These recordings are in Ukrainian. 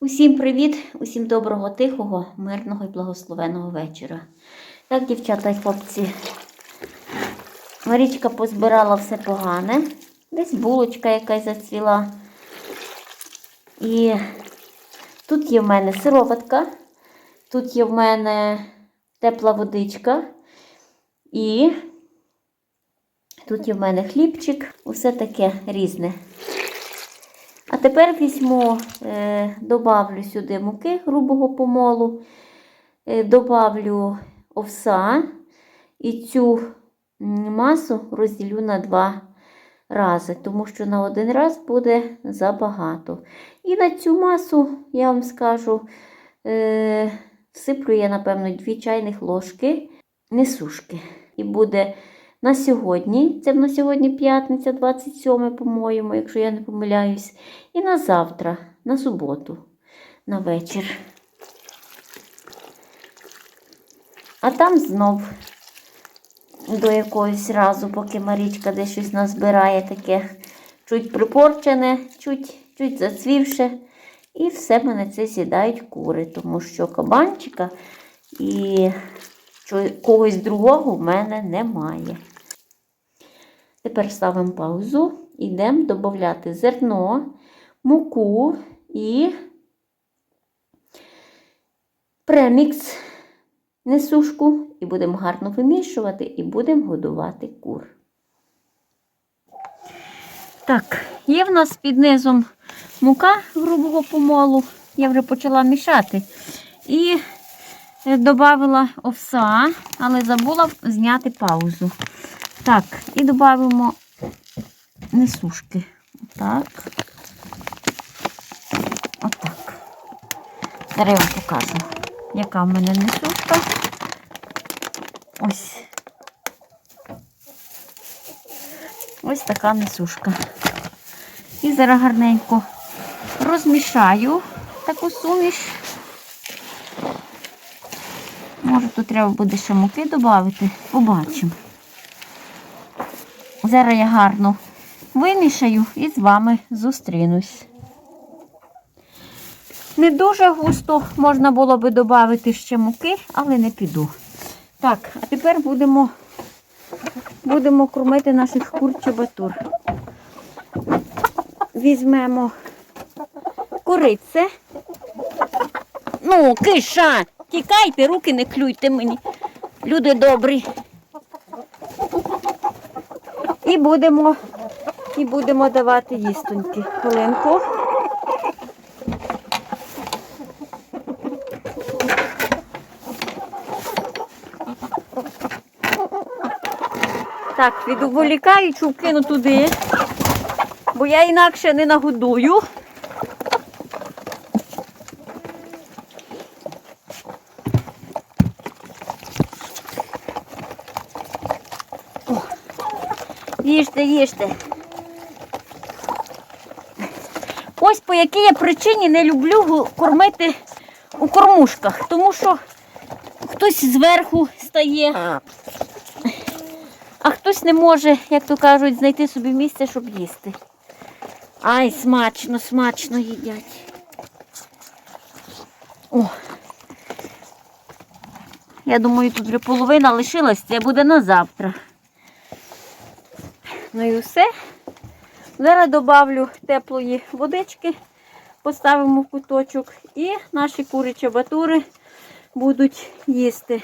Усім привіт, усім доброго, тихого, мирного і благословеного вечора. Так, дівчата і хлопці, Марічка позбирала все погане. Десь булочка якась зацвіла. І тут є в мене сироватка, тут є в мене тепла водичка. І тут є в мене хлібчик, усе таке різне. А тепер візьму, е, добавлю сюди муки грубого помолу, е, добавлю овса і цю масу розділю на два рази, тому що на один раз буде забагато. І на цю масу, я вам скажу, е, всиплю я, напевно, 2 чайних ложки несушки. І буде на сьогодні, це на сьогодні п'ятниця, 27, по-моєму, якщо я не помиляюсь. І на завтра, на суботу, на вечір. А там знов до якогось разу, поки Марічка десь щось назбирає таке чуть припорчене, чуть, чуть зацвівше. І все мене це з'їдають кури, тому що кабанчика і когось другого в мене немає. Тепер ставимо паузу, йдемо додати зерно, муку і премікс несушку. І будемо гарно вимішувати і будемо годувати кур. Так, є в нас під низом мука грубого помолу. Я вже почала мішати. І додала овса, але забула зняти паузу. Так, і додамо несушки. Отак. Отак. Зараз я вам покажу, яка в мене несушка. Ось. Ось така несушка. І зараз гарненько розмішаю таку суміш. Може, тут треба буде ще муки додати, побачимо. Зараз я гарно вимішаю і з вами зустрінусь. Не дуже густо можна було би додати ще муки, але не піду. Так, а тепер будемо, будемо кормити наших кур чебатур. Візьмемо курице. Ну, киша, тікайте, руки не клюйте мені. Люди добрі. І будемо, і будемо давати їстоньки. Хвилинку. Так, відволікаю, вкину туди, бо я інакше не нагодую. Їжте, їжте. Ось по якій я причині не люблю кормити у кормушках, тому що хтось зверху стає, а хтось не може, як то кажуть, знайти собі місце, щоб їсти. Ай, смачно, смачно їдять. О. Я думаю, тут вже половина лишилась, це буде на завтра. Ну і все. Зараз додавлю теплої водички, поставимо в куточок і наші курячі батури будуть їсти.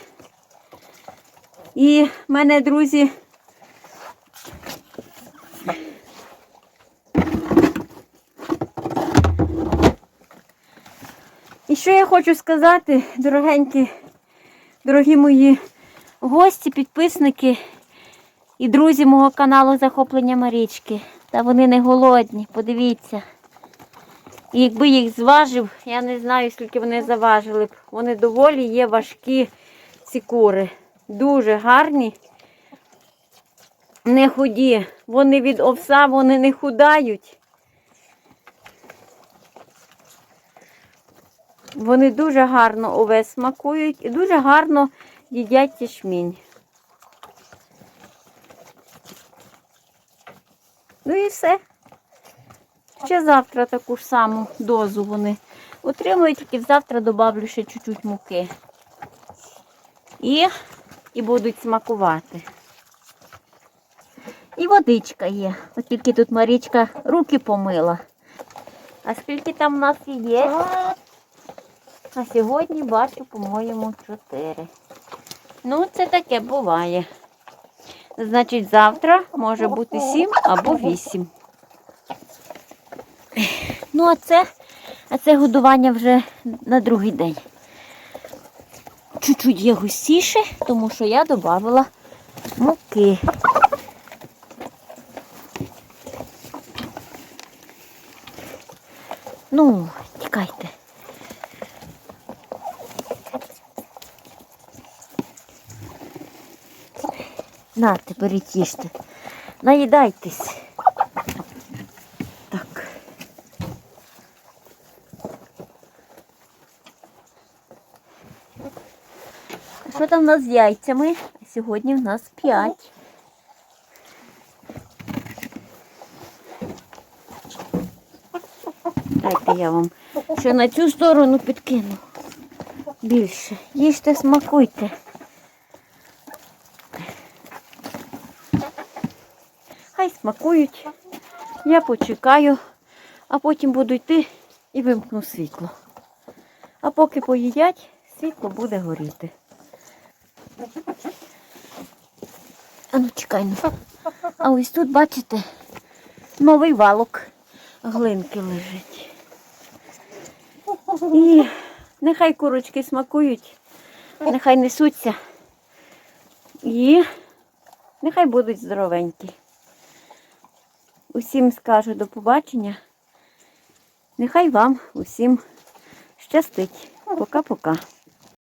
І в мене, друзі, і що я хочу сказати, дорогенькі, дорогі мої гості, підписники і друзі мого каналу Захоплення Марічки. Та вони не голодні, подивіться. І якби їх зважив, я не знаю, скільки вони заважили б. Вони доволі є важкі, ці кури. Дуже гарні, не худі. Вони від овса вони не худають. Вони дуже гарно овес смакують і дуже гарно їдять ячмінь. Ну і все. Ще завтра таку ж саму дозу вони отримують, тільки завтра добавлю ще чуть-чуть муки. І, і будуть смакувати. І водичка є. От тільки тут Марічка руки помила. А скільки там в нас є? А сьогодні бачу, по-моєму, чотири. Ну, це таке буває. Значить, завтра може бути сім або вісім. Ну, а це, а це годування вже на другий день. Чуть-чуть є густіше, тому що я додавала муки. Ну, тікайте. Нате, беріть їжте. Наїдайтесь. Так. Що там у нас з яйцями? Сьогодні в нас 5. Дайте я вам ще на цю сторону підкину. Більше. Їжте, смакуйте. Хай смакують. Я почекаю, а потім буду йти і вимкну світло. А поки поїдять, світло буде горіти. А ну чекай. Ну. А ось тут, бачите, новий валок глинки лежить. І нехай курочки смакують, нехай несуться. І нехай будуть здоровенькі. Усім скажу до побачення. Нехай вам усім щастить. Пока-пока.